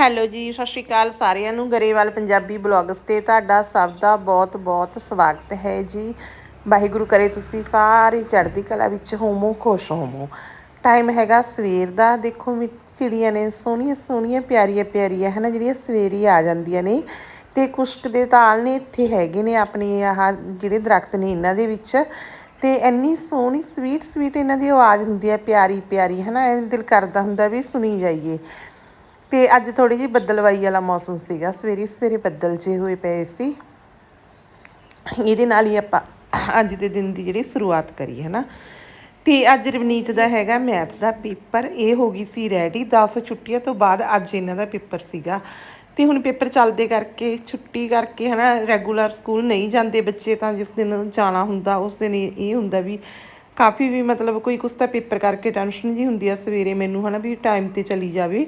Hello ਜੀ, ਸਤਿ ਸ਼੍ਰੀ ਅਕਾਲ ਸਾਰਿਆਂ ਨੂੰ। ਗਰੇਵਾਲ ਪੰਜਾਬੀ ਬਲੌਗਸ ਤੇ ਤੁਹਾਡਾ ਸਭ ਦਾ ਬਹੁਤ ਬਹੁਤ ਸਵਾਗਤ ਹੈ ਜੀ। ਵਾਹਿਗੁਰੂ ਕਰੇ ਤੁਸੀਂ ਸਾਰੇ ਚੜ੍ਹਦੀ ਕਲਾ ਵਿੱਚ ਹੋਵੋ, ਖੁਸ਼ ਹੋਵੋ। ਟਾਈਮ ਹੈਗਾ ਸਵੇਰ ਦਾ। ਦੇਖੋ ਵੀ ਚਿੜੀਆਂ ਨੇ ਸੋਹਣੀਆਂ ਸੋਹਣੀਆਂ, ਪਿਆਰੀਆਂ ਪਿਆਰੀਆਂ, ਹਨਾ, ਜਿਹੜੀਆਂ ਸਵੇਰੀ ਆ ਜਾਂਦੀਆਂ ਨੇ। ਤੇ ਕੁਸ਼ਕ ਦੇ ਤਾਲ ਨੇ ਇੱਥੇ ਹੈਗੇ ਨੇ ਆਪਣੇ ਆਹ ਜਿਹੜੇ ਦਰਖਤ ਨੇ ਇਹਨਾਂ ਦੇ ਵਿੱਚ। ਤੇ ਇੰਨੀ ਸੋਹਣੀ ਸਵੀਟ ਸਵੀਟ ਇਹਨਾਂ ਦੀ ਆਵਾਜ਼ ਹੁੰਦੀ ਹੈ, ਪਿਆਰੀ ਪਿਆਰੀ, ਹਨਾ, ਇਹ ਦਿਲ ਕਰਦਾ ਹੁੰਦਾ ਵੀ ਸੁਣੀ ਜਾਈਏ। ਤੇ ਅੱਜ ਥੋੜੀ ਜਿਹੀ ਬੱਦਲਵਾਈ ਵਾਲਾ ਮੌਸਮ ਸੀਗਾ। ਸਵੇਰੇ ਸਵੇਰੇ ਬੱਦਲ ਜੇ ਹੋਏ ਪਏ ਸੀ। ਇਹਦੇ ਨਾਲ ਹੀ ਆਪਾਂ ਅੱਜ ਦੇ ਦਿਨ ਦੀ ਜਿਹੜੀ ਸ਼ੁਰੂਆਤ ਕਰੀ ਹੈ ਨਾ ਤੇ ਅੱਜ ਰਵਨੀਤ ਦਾ ਹੈਗਾ ਮੈਥ ਦਾ ਪੇਪਰ। ਇਹ ਹੋ ਗਈ ਸੀ ਰੈਡੀ। 10 ਛੁੱਟੀਆਂ ਤੋਂ ਬਾਅਦ ਅੱਜ ਇਹਨਾਂ ਦਾ ਪੇਪਰ ਸੀਗਾ। ਤੇ ਹੁਣ ਪੇਪਰ ਚੱਲਦੇ ਕਰਕੇ, ਛੁੱਟੀ ਕਰਕੇ, ਹਨਾ, ਰੈਗੂਲਰ ਸਕੂਲ ਨਹੀਂ ਜਾਂਦੇ ਬੱਚੇ, ਤਾਂ ਜਿਸ ਦਿਨ ਜਾਣਾ ਹੁੰਦਾ, ਉਸ ਦਿਨ ਇਹ ਇਹ ਹੁੰਦਾ ਵੀ ਕਾਫੀ ਵੀ ਮਤਲਬ ਕੋਈ ਕੁਛ ਤਾਂ ਪੇਪਰ ਕਰਕੇ ਟੈਨਸ਼ਨ ਜੀ ਹੁੰਦੀ ਆ ਸਵੇਰੇ ਮੈਨੂੰ, ਹਨਾ, ਵੀ ਟਾਈਮ ਤੇ ਚਲੀ ਜਾਵੇ।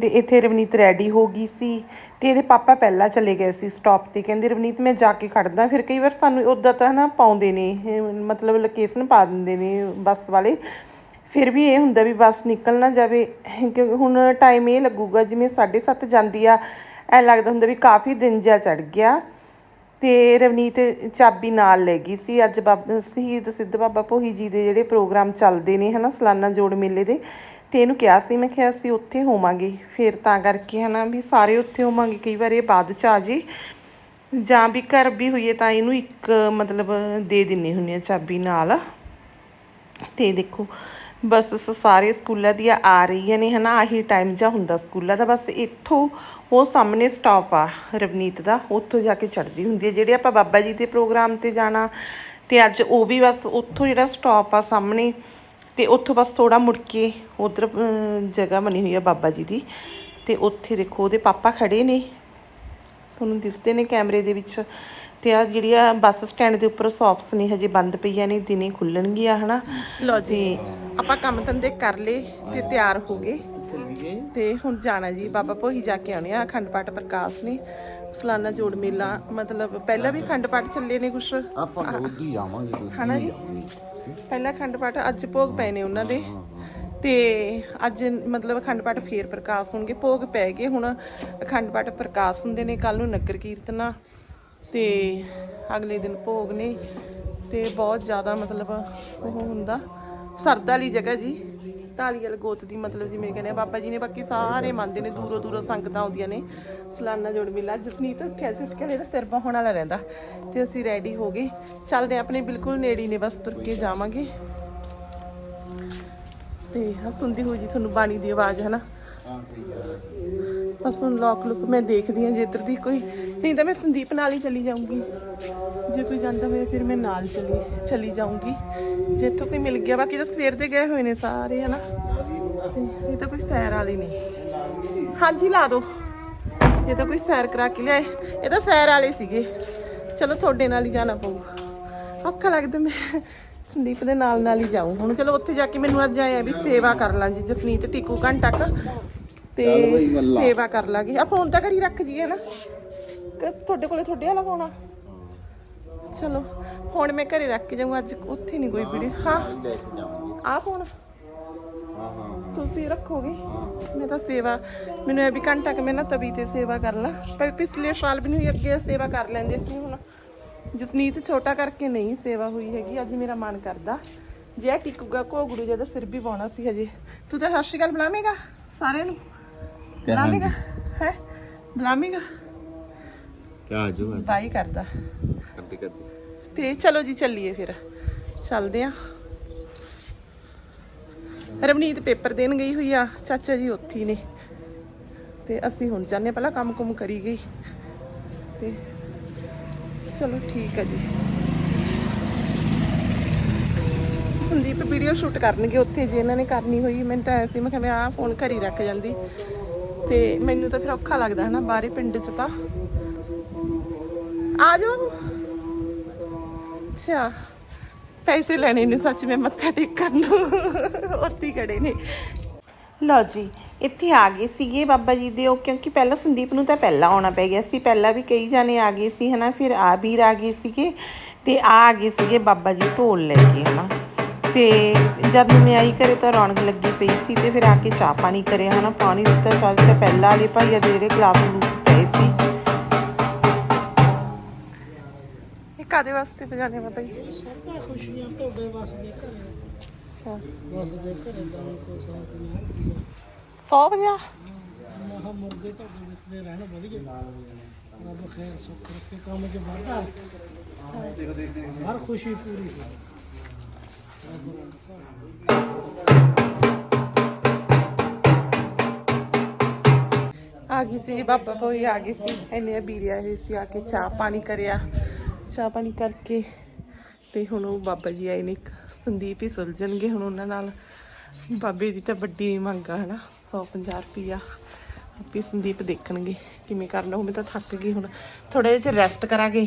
ਤੇ ਇੱਥੇ ਰਵਨੀਤ ਰੈਡੀ ਹੋ ਗਈ ਸੀ ਤੇ ਇਹਦੇ ਪਾਪਾ ਪਹਿਲਾਂ ਚਲੇ ਗਏ ਸੀ ਸਟਾਪ ਤੇ। ਕਹਿੰਦੇ, ਰਵਨੀਤ, ਮੈਂ ਜਾ ਕੇ ਖੜਦਾ ਫਿਰ ਕਈ ਵਾਰ ਸਾਨੂੰ ਉਦਾਂ ਤਾਂ ਨਾ ਪਾਉਂਦੇ ਨੇ ਮਤਲਬ ਲੋਕੇਸ਼ਨ ਪਾ ਦਿੰਦੇ ਨੇ ਬੱਸ ਵਾਲੇ। ਫਿਰ ਵੀ ਇਹ ਹੁੰਦਾ ਵੀ ਬੱਸ ਨਿਕਲ ਨਾ ਜਾਵੇ, ਕਿਉਂਕਿ ਹੁਣ ਟਾਈਮ ਇਹ ਲੱਗੂਗਾ, ਜਿਵੇਂ 7:30 ਜਾਂਦੀ ਆ, ਐ ਲੱਗਦਾ ਹੁੰਦਾ ਵੀ ਕਾਫੀ ਦਿਨ ਜਿਆ ਚੜ ਗਿਆ। ਤੇ ਰਵਨੀਤ ਚਾਬੀ ਨਾਲ ਲੈ ਗਈ ਸੀ। ਅੱਜ ਬਾਬਾ, ਸ਼ਹੀਦ ਸਿੱਧ ਬਾਬਾ ਭੋਹੀ ਜੀ ਦੇ ਜਿਹੜੇ ਪ੍ਰੋਗਰਾਮ ਚੱਲਦੇ ਨੇ ਹਨਾ, ਸਲਾਨਾ ਜੋੜ ਮੇਲੇ ਦੇ ਤੇ ਇਹਨੂੰ ਕਿਹਾ ਸੀ, ਮੈਂ ਕਿਹਾ ਅਸੀਂ ਉੱਥੇ ਹੋਵਾਂਗੇ। ਫਿਰ ਤਾਂ ਕਰਕੇ ਹਨਾ ਵੀ ਸਾਰੇ ਉੱਥੇ ਹੋਵਾਂਗੇ, ਕਈ ਵਾਰ ਇਹ ਬਾਅਦ ਚ ਆ ਜੇ। ਜਾਂ ਵੀ ਘਰ ਵੀ ਹੋਈਏ ਤਾਂ ਇਹਨੂੰ ਇੱਕ ਮਤਲਬ ਦੇ ਦਿੰਨੇ ਹੁੰਨੇ ਆ ਚਾਬੀ ਨਾਲ। ਤੇ ਦੇਖੋ, ਬਸ ਸਾਰੇ ਸਕੂਲਾਂ ਦੀਆਂ ਆ ਰਹੀਆਂ ਨੇ ਹਨਾ, ਆਹੀ ਟਾਈਮ ਜਾਂ ਹੁੰਦਾ ਸਕੂਲਾਂ ਦਾ। ਬਸ ਇੱਥੋਂ ਉਹ ਸਾਹਮਣੇ ਸਟਾਪ ਆ ਰਵਨੀਤ ਦਾ, ਉੱਥੋਂ ਜਾ ਕੇ ਚੜਦੀ ਹੁੰਦੀ ਹੈ ਜਿਹੜੇ ਆਪਾਂ ਬਾਬਾ ਜੀ ਦੇ ਪ੍ਰੋਗਰਾਮ ਤੇ ਜਾਣਾ ਤੇ ਅੱਜ ਉਹ ਵੀ ਬਸ ਉੱਥੋਂ ਜਿਹੜਾ ਸਟਾਪ ਆ ਸਾਹਮਣੇ। ਤੇ ਉੱਥੋਂ ਬਸ ਥੋੜਾ ਮੁੜ ਕੇ ਉਧਰ ਜਗ੍ਹਾ ਬਣੀ ਹੋਈ ਆ ਬਾਬਾ ਜੀ ਦੀ। ਤੇ ਉੱਥੇ ਦੇਖੋ ਉਹਦੇ ਪਾਪਾ ਖੜੇ ਨੇ। ਤੁਹਾਨੂੰ ਦਿਸਦੇ ਨੇ ਕੈਮਰੇ ਦੇ ਵਿੱਚ। ਤੇ ਆ ਜਿਹੜੀਆਂ ਬੱਸ ਸਟੈਂਡ ਦੇ ਉੱਪਰ ਸ਼ਾਪਸ ਨੇ ਹਜੇ ਬੰਦ ਪਈਆਂ ਨੇ ਦਿਨੇ ਖੁੱਲਣਗੀਆਂ ਹਨਾ? ਲਓ ਜੀ ਆਪਾਂ ਕੰਮ ਧੰਦੇ ਕਰ ਲਏ ਤੇ ਤਿਆਰ ਹੋ ਗਏ। ਤੇ ਹੁਣ ਜਾਣਾ ਜੀ ਬਾਬਾ ਭੋਈ ਜਾ ਕੇ ਆਉਣੇ ਆ ਅਖੰਡ ਪਾਠ ਪ੍ਰਕਾਸ਼ ਨੇ। ਸਲਾਨਾ ਜੋੜ ਮੇਲਾ ਮਤਲਬ ਪਹਿਲਾਂ ਵੀ ਅਖੰਡ ਪਾਠ ਚੱਲੇ ਨੇ ਕੁਛ? ਆਪਾਂ ਹੀ ਆਵਾਂਗੇ ਹਨਾ ਜੀ? ਪਹਿਲਾ ਅਖੰਡ ਪਾਠ ਅੱਜ ਭੋਗ ਪਏ ਨੇ ਉਹਨਾਂ ਦੇ। ਤੇ ਅੱਜ ਮਤਲਬ ਅਖੰਡ ਪਾਠ ਫੇਰ ਪ੍ਰਕਾਸ਼ ਹੋਣਗੇ ਭੋਗ ਪੈ ਗਏ। ਹੁਣ ਅਖੰਡ ਪਾਠ ਪ੍ਰਕਾਸ਼ ਹੁੰਦੇ ਨੇ ਕੱਲ ਨੂੰ ਨਗਰ ਕੀਰਤਨਾ ਤੇ ਅਗਲੇ ਦਿਨ ਭੋਗ ਨੇ। ਤੇ ਬਹੁਤ ਜ਼ਿਆਦਾ ਮਤਲਬ ਉਹ ਹੁੰਦਾ। ਸਰਦਾ ਵਾਲੀ ਜਗ੍ਹਾ ਜੀ। ਢਾਲੀ ਗੋਤ ਦੀ ਮਤਲਬ ਜਿਵੇਂ ਕਹਿੰਦੇ ਆ, ਬਾਬਾ ਜੀ ਨੇ ਬਾਕੀ ਸਾਰੇ ਮੰਨਦੇ ਨੇ, ਦੂਰੋਂ ਦੂਰੋਂ ਸੰਗਤਾਂ ਆਉਂਦੀਆਂ ਨੇ। ਸਲਾਨਾ ਜੋੜ ਮੇਲਾ, ਜਸਨੀਤ ਉੱਠਿਆ ਸੀ, ਉੱਠ ਕੇ ਇਹਦਾ ਸਿਰ ਬਾਹਣ ਵਾਲਾ ਰਹਿੰਦਾ ਤੇ ਅਸੀਂ ਰੈਡੀ ਹੋ ਗਏ। ਚੱਲਦੇ ਹਾਂ ਆਪਣੇ ਬਿਲਕੁਲ ਨੇੜੇ ਨੇ, ਬਸ ਤੁਰ ਕੇ ਜਾਵਾਂਗੇ। ਤੇ ਆਹ ਸੁਣਦੀ ਹੋਈ ਜੀ ਤੁਹਾਨੂੰ ਬਾਣੀ ਦੀ ਆਵਾਜ਼ ਹੈ ਨਾ ਬਸ ਹੁਣ ਲੋਕ ਲੁਕ ਮੈਂ ਦੇਖਦੀ ਹਾਂ ਜੇ ਇੱਧਰ ਦੀ ਕੋਈ। ਨਹੀਂ ਤਾਂ ਮੈਂ ਸੰਦੀਪ ਨਾਲ ਹੀ ਚਲੀ ਜਾਊਂਗੀ। ਜੇ ਕੋਈ ਜਾਂਦਾ ਹੋਇਆ ਫਿਰ ਮੈਂ ਨਾਲ ਚਲੀ ਚਲੀ ਜਾਊਂਗੀ। ਜੇ ਇੱਥੋਂ ਕੋਈ ਮਿਲ ਗਿਆ, ਬਾਕੀ ਤਾਂ ਸਵੇਰ ਦੇ ਗਏ ਹੋਏ ਨੇ ਸਾਰੇ, ਹਨਾ? ਤੇ ਇਹ ਤਾਂ ਕੋਈ ਸੈਰ ਵਾਲੇ ਨਹੀਂ। ਹਾਂਜੀ, ਲਾ ਦੋ। ਇਹ ਤਾਂ ਕੋਈ ਸੈਰ ਕਰਾ ਕੇ ਲਿਆਏ। ਇਹ ਤਾਂ ਸੈਰ ਵਾਲੇ ਸੀਗੇ। ਚਲੋ, ਤੁਹਾਡੇ ਨਾਲ ਹੀ ਜਾਣਾ ਪਊਗਾ ਔਖਾ ਲੱਗਦਾ ਮੈਂ ਸੰਦੀਪ ਦੇ ਨਾਲ ਨਾਲ ਹੀ ਜਾਊਂ। ਹੁਣ ਚਲੋ, ਉੱਥੇ ਜਾ ਕੇ ਮੈਨੂੰ ਅੱਜ ਆਇਆ ਵੀ ਸੇਵਾ ਕਰ ਲਾਂ ਜੀ, ਜਸਨੀਤ, ਟਿੱਕੂ ਘੰਟਾ ਕੁ ਤੇ ਸੇਵਾ ਕਰ ਲਾਂਗੇ। ਆ ਫੋਨ ਤਾਂ ਘਰੀ ਰੱਖ ਜੀਏ ਨਾ। ਕਿ ਤੁਹਾਡੇ ਕੋਲੇ ਤੁਹਾਡੇ ਵਾਲਾ ਫੋਨ ਆ? ਚਲੋ ਹੁਣ ਮੈਂ ਘਰੇ ਰੱਖ ਕੇ ਜਾਊਂ ਅੱਜ ਉੱਥੇ ਨਹੀਂ ਕੋਈ ਵੀਡੀਓ। ਹਾਂ। ਲੈ ਕੇ ਜਾਵਾਂਗੇ ਆ ਫੋਨ ਹਾਂ ਹਾਂ ਤੁਸੀਂ ਰੱਖੋਗੇ? ਮੈਂ ਤਾਂ ਸੇਵਾ ਮੈਨੂੰ ਇਹ ਵੀ ਘੰਟਾ ਕਿ ਮੈਂ ਨਾ ਤਵੀ ਤੇ ਸੇਵਾ ਕਰ ਲਾਂ। ਪਰ ਪਿਛਲੇ ਸਾਲ ਵੀ ਨਹੀਂ ਅੱਗੇ ਸੇਵਾ ਕਰ ਲੈਂਦੇ ਸੀ ਹੁਣ ਜਸਨੀਤ ਛੋਟਾ ਕਰਕੇ ਨਹੀਂ ਸੇਵਾ ਹੋਈ ਹੈਗੀ ਅੱਜ ਮੇਰਾ ਮਨ ਕਰਦਾ। ਜੇ ਇਹ ਟਿਕੂਗਾ ਘੋਗੜੂ ਜਿਹਦਾ ਸਿਰ ਵੀ ਪਾਉਣਾ ਸੀ ਹਜੇ। ਤੂੰ ਤਾਂ ਸਤਿ ਸ਼੍ਰੀ ਅਕਾਲ ਬੁਲਾਵੇਂਗਾ ਸਾਰਿਆਂ ਨੂੰ। ਹੈ ਬੁਲਾਵੇਂਗਾ? ਬਾਈ ਕਰਦਾ। ਤੇ ਚਲੋ ਜੀ ਚੱਲੀਏ ਫਿਰ। ਚੱਲਦੇ ਆ। ਰਵਨੀਤ ਪੇਪਰ ਦੇਣ ਗਈ ਹੋਈ ਆ। ਚਾਚਾ ਜੀ ਉੱਥੇ ਹੀ ਨੇ। ਤੇ ਅਸੀਂ ਹੁਣ ਜਾਂਦੇ ਹਾਂ, ਪਹਿਲਾਂ ਕੰਮ ਕੁਮ ਕਰੀ ਗਈ। ਤੇ ਚਲੋ ਠੀਕ ਆ ਜੀ। ਸੰਦੀਪ ਵੀਡੀਓ ਸ਼ੂਟ ਕਰਨਗੇ ਉੱਥੇ। ਜੇ ਇਹਨਾਂ ਨੇ ਕਰਨੀ ਹੋਈ ਮੈਨੂੰ ਤਾਂ ਐਸੀ ਮੈਂ ਕਿਹਾ ਮੈਂ ਆਹ ਫੋਨ ਘਰੀ ਰੱਖ ਜਾਂਦੀ। ਤੇ ਮੈਨੂੰ ਤਾਂ ਫਿਰ ਔਖਾ ਲੱਗਦਾ ਹੈ ਨਾ ਬਾਹਰੇ ਪਿੰਡ 'ਚ ਤਾਂ। ਆ ਜਾਓ। ਅੱਛਾ, ਪੈਸੇ ਲੈਣੇ ਨੇ ਸੱਚ, ਮੈਂ ਮੱਥਾ ਟੇਕਣ ਨੂੰ ਉੱਤੀ ਖੜੇ ਨੇ। ਲਓ ਜੀ, ਇੱਥੇ ਆ ਗਏ ਸੀਗੇ ਬਾਬਾ ਜੀ ਦੇ ਉਹ, ਕਿਉਂਕਿ ਪਹਿਲਾਂ ਸੰਦੀਪ ਨੂੰ ਤਾਂ ਪਹਿਲਾਂ ਆਉਣਾ ਪੈ ਗਿਆ ਸੀ। ਪਹਿਲਾਂ ਵੀ ਕਈ ਜਾਣੇ ਆ ਗਏ ਸੀ ਹਨਾ, ਫਿਰ ਆ ਵੀਰ ਆ ਗਏ ਸੀਗੇ ਤੇ ਆ ਆ ਗਏ ਸੀਗੇ ਬਾਬਾ ਜੀ ਢੋਲ ਲੈ ਕੇ ਹਨਾ। ਤੇ ਜਦ ਮੈਂ ਆਈ ਘਰੇ ਤਾਂ ਰੌਣਕ ਲੱਗੀ ਪਈ ਸੀ ਤੇ ਫਿਰ ਆ ਕੇ ਚਾਹ ਪਾਣੀ ਕਰਿਆ ਹਨਾ ਪਾਣੀ ਦਿੱਤਾ ਚਾਹ ਦਿੱਤਾ ਪਹਿਲਾਂ ਵਾਲੇ ਭਾਈਆ ਦੇ ਜਿਹੜੇ ਗਲਾਸ ਗਲੂਸ ਪਏ ਸੀ। ਇਹ ਕਾਦੇ ਵਾਸਤੇ ਬਾਬਾ ਜੀ ਸਭ ਖੁਸ਼ੀਆਂ ਤੁਹਾਡੇ ਵਸਦੇ ਘਰੇ। ਅੱਛਾ। ਵਸਦੇ ਘਰੇ ਦਾ ਕੋ ਸਾਥ ਨਹੀਂ 150 ਮਹਾ ਮੁਰਗੇ ਤੁਹਾਡੇ ਵਿੱਚ ਦੇ ਰਹਿਣ ਵਧੀਆ। ਰੱਬ ਖੈਰ ਸੁੱਖ ਰੱਖੇ ਕੰਮ 'ਚ ਵਾਧਾ। ਰੱਖੇ। ਹਰ ਖੁਸ਼ੀ ਪੂਰੀ ਹੋ ਆ ਗਈ ਸੀ ਜੀ, ਬਾਬਾ ਕੋਈ ਆ ਗਈ ਸੀ। ਇੰਨੇ ਵੀਰੇ ਆਏ ਸੀ, ਆ ਕੇ ਚਾਹ ਪਾਣੀ ਕਰਿਆ। ਚਾਹ ਪਾਣੀ ਕਰਕੇ ਤੇ ਹੁਣ ਉਹ ਬਾਬਾ ਜੀ ਆਏ ਨੇ ਸੰਦੀਪ ਹੀ ਸੁਲਝਣਗੇ ਹੁਣ ਉਹਨਾਂ ਨਾਲ। ਬਾਬੇ ਦੀ ਤਾਂ ਵੱਡੀ ਮੰਗ ਆ, ਹਨਾ 150 ਰੁਪਿਆ ਆਪੇ ਸੰਦੀਪ ਦੇਖਣਗੇ, ਕਿਵੇਂ ਕਰਨਾ ਹੁਣ ਮੈਂ ਤਾਂ ਥੱਕ ਗਈ ਹੁਣ। ਥੋੜੇ ਜਿਹਾ ਚਿਰ ਰੈਸਟ ਕਰਾਂਗੇ।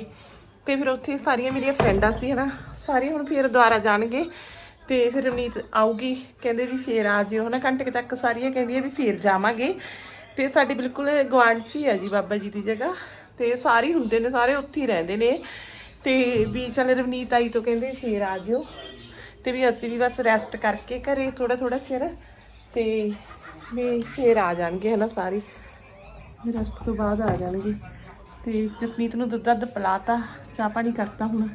ਤੇ ਫਿਰ ਉੱਥੇ ਸਾਰੀਆਂ ਮੇਰੀਆਂ ਫਰੈਂਡਾਂ ਸੀ, ਹਨਾ ਸਾਰੇ ਹੁਣ ਫੇਰ ਦੁਬਾਰਾ ਜਾਣਗੇ। ਤੇ ਫਿਰ ਰਵਨੀਤ ਆਊਗੀ, ਕਹਿੰਦੇ ਵੀ ਫੇਰ ਆ ਜਿਓ। ਹਨਾ, ਘੰਟੇ ਤੱਕ ਸਾਰੀਆਂ ਕਹਿੰਦੀਆਂ ਵੀ ਫੇਰ ਜਾਵਾਂਗੇ। ਤੇ ਸਾਡੇ ਬਿਲਕੁਲ ਗੁਆਂਢ 'ਚ ਹੀ ਆ ਜੀ, ਬਾਬਾ ਜੀ ਦੀ ਜਗ੍ਹਾ। ਤੇ ਸਾਰੇ ਹੁੰਦੇ ਨੇ, ਸਾਰੇ ਉੱਥੇ ਹੀ ਰਹਿੰਦੇ ਨੇ। ਤੇ ਵੀ ਚੱਲ ਰਵਨੀਤ ਆਈ ਤੋਂ ਕਹਿੰਦੇ ਫੇਰ ਆ ਜਿਓ। ਤੇ ਵੀ ਅਸੀਂ ਵੀ ਬਸ ਰੈਸਟ ਕਰਕੇ ਘਰੇ ਥੋੜਾ ਥੋੜਾ ਚਿਰ। ਤੇ ਵੀ ਫੇਰ ਆ ਜਾਣਗੇ, ਹਨਾ, ਸਾਰੇ। ਰੈਸਟ ਤੋਂ ਬਾਅਦ ਆ ਜਾਣਗੇ। ਤੇ ਜਸਮੀਤ ਨੂੰ ਦੁੱਧ ਦੱਧ ਪਿਲਾਤਾ ਚਾਹ ਪਾਣੀ ਕਰਤਾ ਹੁਣ।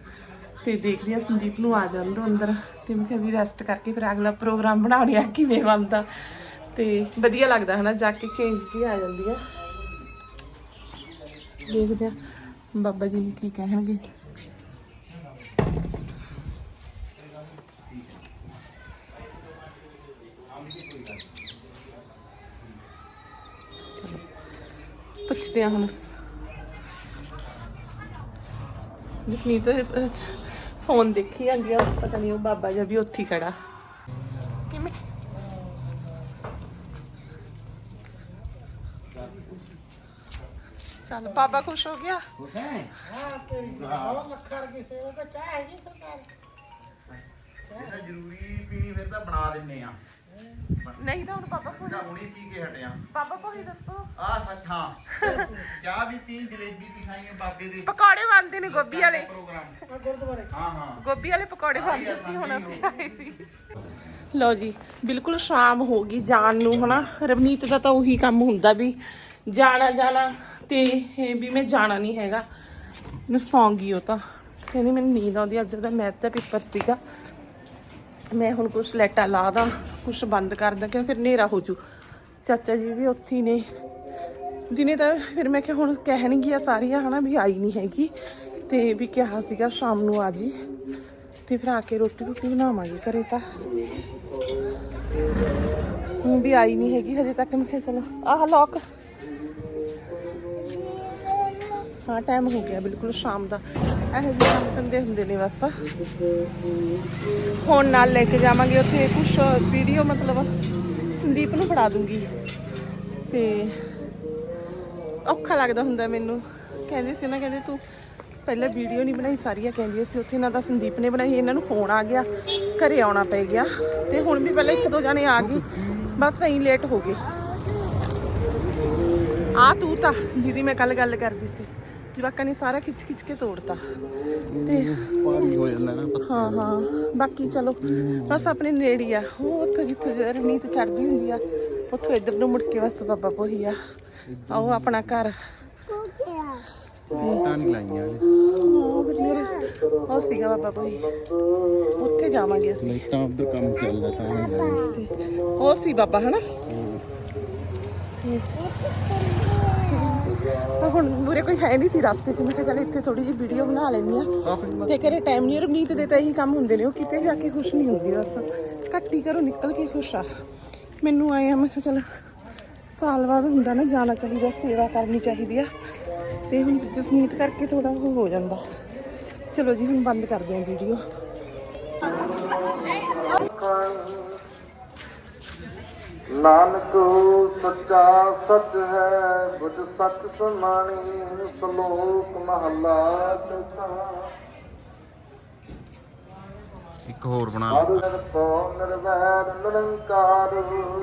ਤੇ ਦੇਖਦੇ ਆ ਸੰਦੀਪ ਨੂੰ ਆ ਜਾਣ ਦੋ ਅੰਦਰ ਤੇ ਮੈਂ ਕਿਹਾ ਵੀ ਰੈਸਟ ਕਰਕੇ ਫਿਰ ਅਗਲਾ ਪ੍ਰੋਗਰਾਮ ਬਣਾਉਣੇ ਆ ਕਿਵੇਂ ਬਣਦਾ। ਤੇ ਵਧੀਆ ਲੱਗਦਾ ਹਨਾ, ਜਾ ਕੇ ਚੇਂਜ ਵੀ ਆ ਜਾਂਦੀ ਆ। ਦੇਖਦੇ ਆ ਬਾਬਾ ਜੀ ਨੂੰ ਕੀ ਕਹਿਣਗੇ। ਪੁੱਛਦੇ ਆ ਹੁਣ ਜਸਮੀਤ ਅਹ, ਫੋਨ ਦੇਖੀ ਜਾਂਦੀ ਆ ਪਤਾ ਨਹੀਂ ਉਹ ਬਾਬਾ ਜੀ ਵੀ ਉੱਥੇ ਹੀ ਖੜਾ। ਕਿਵੇਂ? ਚੱਲ ਬਾਬਾ ਖੁਸ਼ ਹੋ ਗਿਆ? ਹਾਂ? ਤੇਰੀ ਬਹੁਤ ਲੱਖਾਂ ਤਾਂ ਨਹੀਂ ਤਾਂ ਹੁਣ ਬਾਬਾ ਖੁਸ਼ ਜਾਂ ਹੁਣੀ ਪੀ ਕੇ ਹਟਿਆ ਬਾਬਾ ਕੋਈ ਦੱਸੋ। ਆ ਸੱਚ ਹਾਂ। ਚਾਹ ਵੀ ਪੀ ਜਲੇਬੀ ਵੀ ਖਾਈਏ ਬਾਬੇ ਦੇ। ਪਕੌੜੇ ਬਣਦੇ ਨੇ ਗੋਭੀ ਵਾਲੇ। ਪ੍ਰੋਗਰਾਮ। ਆ ਗੁਰਦੁਆਰੇ। ਹਾਂ ਹਾਂ। ਗੋਭੀ ਵਾਲੇ ਪਕੌੜੇ ਬਣਦੇ ਸੀ ਹੁਣ ਅਸੀਂ ਆਏ ਸੀ। ਲਓ ਜੀ ਬਿਲਕੁਲ ਸ਼ਾਮ ਹੋ ਗਈ ਜਾਣ ਨੂੰ ਹਨਾ? ਰਵਨੀਤ ਦਾ ਤਾਂ ਉਹੀ ਕੰਮ ਹੁੰਦਾ ਵੀ ਜਾਣਾ ਜਾਣਾ ਤੇ ਇਹ ਵੀ ਮੈਂ ਜਾਣਾ ਨਹੀਂ ਹੈਗਾ। ਮੈਂ ਸੌਂ ਗਈ ਉਹ ਤਾਂ। ਕਹਿੰਦੀ ਮੈਨੂੰ ਨੀਂਦ ਆਉਂਦੀ ਅੱਜ ਦਾ ਮੈਥ ਦਾ ਪੇਪਰ ਸੀਗਾ। ਮੈਂ ਹੁਣ ਕੁਛ ਲੈਟਾ ਲਾ ਦਾਂ, ਕੁਛ ਬੰਦ ਕਰ ਦਾਂ ਕਿਉਂਕਿ ਫਿਰ ਹਨੇਰਾ ਹੋ ਜੂ। ਚਾਚਾ ਜੀ ਵੀ ਉੱਥੇ ਨੇ। ਦਿਨੇ ਤਾਂ ਫਿਰ ਮੈਂ ਕਿਹਾ ਹੁਣ ਕਹਿਣਗੀਆਂ ਸਾਰੀਆਂ, ਹਨਾ, ਵੀ ਆਈ ਨਹੀਂ ਹੈਗੀ। ਤੇ ਵੀ ਕਿਹਾ ਸੀਗਾ ਸ਼ਾਮ ਨੂੰ ਆ ਜੀ। ਤੇ ਫਿਰ ਆ ਕੇ ਰੋਟੀ ਰੋਟੀ ਬਣਾਵਾਂਗੇ ਘਰੇ ਤਾਂ। ਹੁਣ ਵੀ ਆਈ ਨਹੀਂ ਹੈਗੀ, ਹਜੇ ਤੱਕ ਮੈਂ ਕਿਹਾ ਚਲੋ, ਆਹ ਲੋਕ ਹਾਂ ਟਾਈਮ ਹੋ ਗਿਆ, ਬਿਲਕੁਲ ਸ਼ਾਮ ਦਾ। ਇਹੋ ਜਿਹੇ ਕੰਮ ਧੰਦੇ ਹੁੰਦੇ ਨੇ ਬਸ। ਹੁਣ ਨਾਲ ਲੈ ਕੇ ਜਾਵਾਂਗੇ ਉੱਥੇ ਕੁਝ ਵੀਡੀਓ ਮਤਲਬ ਸੰਦੀਪ ਨੂੰ ਫੜਾ ਦੂੰਗੀ। ਤੇ ਔਖਾ ਲੱਗਦਾ ਹੁੰਦਾ ਮੈਨੂੰ। ਕਹਿੰਦੇ ਸੀ ਨਾ, ਕਹਿੰਦੇ ਤੂੰ ਪਹਿਲਾਂ ਵੀਡੀਓ ਨਹੀਂ ਬਣਾਈ ਸਾਰੀਆਂ ਕਹਿੰਦੀਆਂ ਸੀ ਉੱਥੇ ਇਹਨਾਂ ਦਾ ਸੰਦੀਪ ਨੇ ਬਣਾਈ, ਇਹਨਾਂ ਨੂੰ ਫੋਨ ਆ ਗਿਆ, ਘਰੇ ਆਉਣਾ ਪੈ ਗਿਆ। ਤੇ ਹੁਣ ਵੀ ਪਹਿਲਾਂ ਇੱਕ ਦੋ ਜਣੇ ਆ ਗਏ, ਬਸ ਐਂ ਲੇਟ ਹੋ ਗਏ। ਆ ਤੂੰ ਤਾਂ ਜਿਹਦੀ ਮੈਂ ਕੱਲ ਗੱਲ ਕਰਦੀ ਸੀ। ਜਵਾਕਾਂ ਨੇ ਸਾਰਾ ਖਿੱਚ ਖਿੱਚ ਕੇ ਤੋੜਤਾ। ਤੇ ਪਾਣੀ ਹੋ ਜਾਂਦਾ ਨਾ ਹਾਂ ਹਾਂ। ਬਾਕੀ ਚਲੋ ਬਸ ਆਪਣੇ ਨੇੜੇ ਆ। ਉਹ ਉੱਥੇ ਜਿੱਥੇ ਰਣੀਤ ਚੜਦੀ ਹੁੰਦੀ ਆ ਉੱਥੋਂ ਇੱਧਰ ਨੂੰ ਮੁੜ ਕੇ ਬਸ ਬਾਬਾ ਪੋਹੀ ਆ। ਆਹ ਆਪਣਾ ਘਰ। ਨਹੀਂ ਲਾਈਆਂ ਮੇਰੇ ਉਹ ਸੀਗਾ ਬਾਬਾ ਪੋਹੀ ਉੱਥੇ ਜਾਵਾਂਗੇ ਅਸੀਂ। ਨਹੀਂ ਤਾਂ ਆਪਦਾ ਕੰਮ ਚੱਲਦਾ ਤਾਂ ਉਹ ਸੀ ਬਾਬਾ ਹਨਾ? ਹੁਣ ਮੂਰੇ ਕੋਈ ਹੈ ਨਹੀਂ ਸੀ ਰਸਤੇ 'ਚ। ਮੈਂ ਕਿਹਾ ਚੱਲ ਇੱਥੇ ਥੋੜੀ ਜਿਹੀ ਵੀਡੀਓ ਬਣਾ ਲੈਣੀ ਆ ਤੇ ਕਰੇ ਟਾਈਮ ਨਹੀਂ ਰਵਨੀਤ ਦੇ ਤਾਂ ਇਹੀ ਕੰਮ ਹੁੰਦੇ ਨੇ। ਉਹ ਕਿਤੇ ਜਾ ਕੇ ਖੁਸ਼ ਨਹੀਂ ਹੁੰਦੀ ਬਸ। ਘੱਟੀ ਘਰੋਂ ਨਿਕਲ ਕੇ ਖੁਸ਼ ਆ। ਮੈਨੂੰ ਆਏ ਆ ਮੈਂ ਕਿਹਾ ਚੱਲ ਸਾਲ ਬਾਅਦ ਹੁੰਦਾ ਨਾ ਜਾਣਾ ਚਾਹੀਦਾ ਸੇਵਾ ਕਰਨੀ ਚਾਹੀਦੀ ਆ। ਤੇ ਹੁਣ ਜਸਨੀਤ ਕਰਕੇ ਥੋੜਾ ਉਹ ਹੋ ਜਾਂਦਾ। ਚਲੋ ਜੀ ਹੁਣ ਬੰਦ ਕਰਦੇ ਆ ਵੀਡੀਓ ਨਾਨਕ ਸੱਚਾ ਸੱਚ ਹੈ ਬੁੱਧ ਸੱਚ ਸਮਾਣੀ ਸ਼ਲੋਕ ਮਹਲਾ ਚੌਥਾ ਇੱਕ ਹੋਰ ਬਣਾ ਲਓ। ਹਰ ਨਿਰਵੈਰ ਨਿਰੰਕਾਰ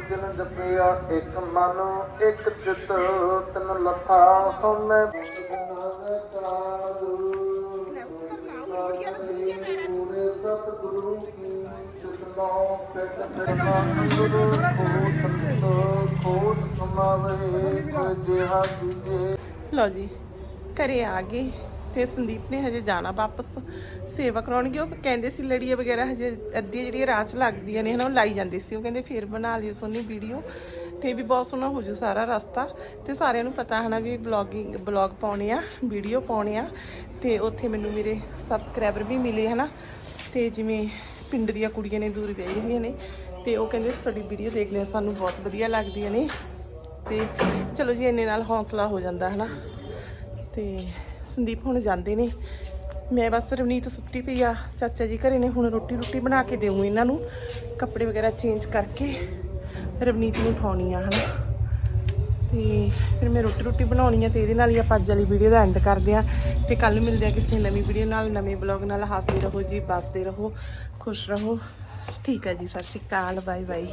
ਜਿਨ ਜਪਿਆ ਇੱਕ ਮਨ ਇੱਕ ਚਿਤ ਤਨ ਲਥਾ ਹਉਮੈ ਪੂਰੇ ਸਤਿਗੁਰੂ ਕੀ ਚਿਤ ਫਿਰਨਾ ਅੰਦਰ ਖੋਟ ਖੋਟ ਕਮਾਵੇ ਜਿਹਾ ਦੀਏ ਲਓ ਜੀ, ਘਰੇ ਆ ਗਏ ਤੇ ਸੰਦੀਪ ਨੇ ਹਜੇ ਜਾਣਾ ਵਾਪਸ। ਸੇਵਾ ਕਰਾਉਣਗੇ, ਉਹ ਕਹਿੰਦੇ ਸੀ ਲੜੀਆਂ ਵਗੈਰਾ ਹਜੇ ਅੱਧੀ ਜਿਹੜੀਆਂ ਰਾਤ ਲੱਗਦੀਆਂ ਨੇ, ਹਨਾ, ਉਹ ਲਾਈ ਜਾਂਦੇ ਸੀ। ਉਹ ਕਹਿੰਦੇ ਫੇਰ ਬਣਾ ਲਿਓ ਸੋਨੀ ਵੀਡੀਓ, ਤੇ ਵੀ ਬਹੁਤ ਸੋਹਣਾ ਹੋ ਜੂ ਸਾਰਾ ਰਸਤਾ। ਤੇ ਸਾਰਿਆਂ ਨੂੰ ਪਤਾ ਹਨਾ ਵੀ ਬਲੌਗਿੰਗ ਬਲੌਗ ਪਾਉਣੇ ਆ, ਵੀਡੀਓ ਪਾਉਣੇ ਆ, ਤੇ ਉੱਥੇ ਮੈਨੂੰ ਮੇਰੇ ਸਬਸਕ੍ਰਾਈਬਰ ਵੀ ਮਿਲੇ ਹਨਾ। ਤੇ ਜਿਵੇਂ ਪਿੰਡ ਦੀਆਂ ਕੁੜੀਆਂ ਨੇ, ਦੂਰ ਗਈ ਹੋਈਆਂ ਨੇ ਤੇ ਉਹ ਕਹਿੰਦੇ ਤੁਹਾਡੀ ਵੀਡੀਓ ਦੇਖਦੇ ਸਾਨੂੰ ਬਹੁਤ ਵਧੀਆ ਲੱਗਦੀਆਂ ਨੇ ਤੇ ਚਲੋ ਜੀ, ਇੰਨੇ ਨਾਲ ਹੌਸਲਾ ਹੋ ਜਾਂਦਾ, ਹਨਾ? ਤੇ ਸੰਦੀਪ ਹੁਣ ਜਾਂਦੇ ਨੇ। ਮੈਂ ਬਸ ਰਵਨੀਤ ਸੁੱਤੀ ਪਈ ਆ, ਚਾਚਾ ਜੀ ਘਰੇ ਨੇ, ਹੁਣ ਰੋਟੀ ਰੋਟੀ ਬਣਾ ਕੇ ਦੇਵਾਂ ਇਹਨਾਂ ਨੂੰ, ਕੱਪੜੇ ਵਗੈਰਾ ਚੇਂਜ ਕਰਕੇ ਰਵਨੀਤ ਨੂੰ ਉਠਾਉਣੀ ਆ, ਹਨਾ? ਤੇ ਫਿਰ ਮੈਂ ਰੋਟੀ ਰੋਟੀ ਬਣਾਉਣੀ ਆ ਤੇ ਇਹਦੇ ਨਾਲ ਹੀ ਆਪਾਂ ਅੱਜ ਵਾਲੀ ਵੀਡੀਓ ਦਾ ਐਂਡ ਕਰਦੇ ਆ। ਤੇ ਕੱਲ ਮਿਲਦੇ ਆ ਕਿਸੇ ਨਵੀਂ ਵੀਡੀਓ ਨਾਲ, ਨਵੇਂ ਬਲੌਗ ਨਾਲ। ਹੱਸਦੇ ਰਹੋ ਜੀ, ਬਸਦੇ ਰਹੋ। ਖੁਸ਼ ਰਹੋ। ਠੀਕ ਹੈ ਜੀ ਸਤਿ ਸ਼੍ਰੀ ਅਕਾਲ ਬਾਏ ਬਾਏ